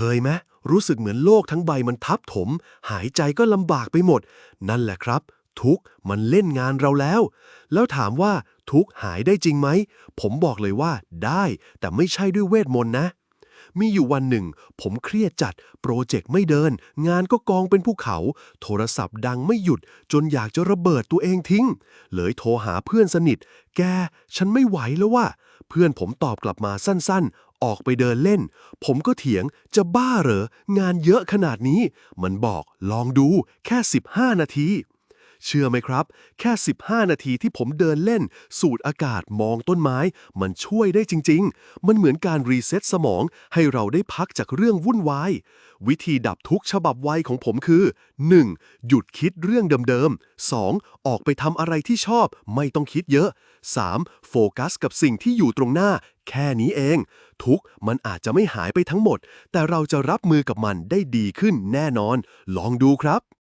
คยไหมรู้สึกเหมือนโลกทั้งใบมันทับถม หายใจก็ลำบากไปหมด นั่นแหละครับ ทุกมันเล่นงานเราแล้ว แล้วถามว่าทุกหายได้จริงไหม ผมบอกเลยว่าได้ แต่ไม่ใช่ด้วยเวทมนต์นะ มีอยู่วันหนึ่ง ผมเครียดจัด โปรเจกต์ไม่เดิน งานก็กองเป็นภูเขา โทรศัพท์ดังไม่หยุด จนอยากจะระเบิดตัวเองทิ้ง เลยโทรหาเพื่อนสนิท แก ฉันไม่ไหวแล้วว่า เพื่อนผมตอบกลับมาสั้นๆ ออกไปเดินเล่น ผมก็เถียงจะบ้าเหรอ งานเยอะขนาดนี้ มันบอกลองดูแค่ 15 นาที เชื่อไหมครับ แค่ 15 นาทีที่ผมเดินเล่น สูดอากาศมองต้นไม้ มันช่วยได้จริง ๆ มันเหมือนการรีเซ็ตสมอง ให้เราได้พักจากเรื่องวุ่นวาย วิธีดับทุกฉบับไวของผมคือ 1. หยุดคิดเรื่องเดิมๆ 2. ออกไปทำอะไรที่ชอบ ไม่ต้องคิดเยอะ 3. โฟกัสกับสิ่งที่อยู่ตรงหน้า แค่นี้เอง ทุกมันอาจจะไม่หายไปทั้งหมด แต่เราจะรับมือกับมันได้ดีขึ้นแน่นอน ลองดูครับ